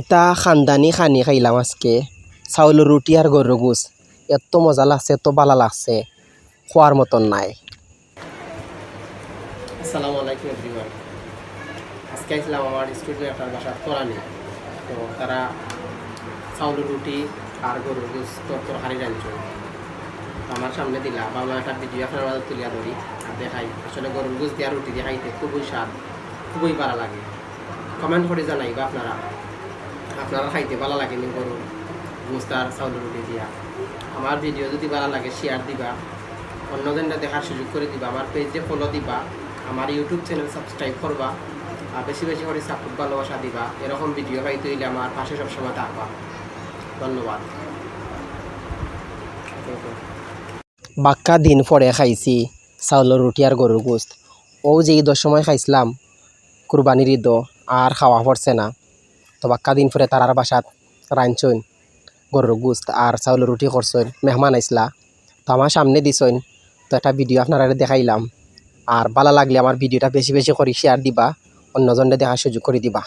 ইতা খানদানি খানি খাইলাম আজকে। চাউল রুটি আর গরুর গোস এত মজা লাগছে এত ভালো লাগছে। খোয়ার মতন নাই। আসসালামু আলাইকুম এভরিওয়ান। আজকে আসলাম আমার স্টুডেন্ট একটা বাসা তোরানি তো তারা চাউল রুটি আর গরুর গোস তরকারি রাঁধছে। আমার সামনে দিলা ভাবলাম একটা ভিডিও আপনার মাঝে তুলিয়া ধরি আর দেখাই। আসলে গরুর গোস দিয়া রুটি দিয়ে খাইতে খুবই স্বাদ, খুবই ভালো লাগে। কমেন্ট করে জানাইবা আপনারা। আপনারা খাইতে ভালো লাগে নি গরুর গোস্ত আর চাউল, রুটি দিয়া। আমার ভিডিও যদি ভালো লাগে শেয়ার দিবা। অন্যজনরা দেখার সুযোগ করে দিবা। আমার পেজে ফলো দিবা। আমার ইউটিউব চ্যানেল সাবস্ক্রাইব করবা। আর বেশি বেশি করে সাপোর্ট ভালোবাসা দিবা। এরকম ভিডিও পাইতে হইলে আমার পাশে সবসময় থাকবা। ধন্যবাদ। বাক্কা দিন পরে খাইছি চাউলের রুটি আর গরুর গোস্ত। ও যে ঈদের সময় খাইছিলাম, কুরবানির ঈদ আর খাওয়া পড়ছে না। তো বাক্কা দিন পরে তারার বাসাত রাঁধছইন গরুর গুস্ত আর চাউলের রুটি করছইন মেহমান আইসলা তো আমার সামনে দিছইন তো একটা ভিডিও আপনারা দেখাইলাম। আর ভালো লাগলে আমার ভিডিওটা বেশি বেশি করে শেয়ার দিবা অন্যজনদের দেখার সুযোগ করে দিবা।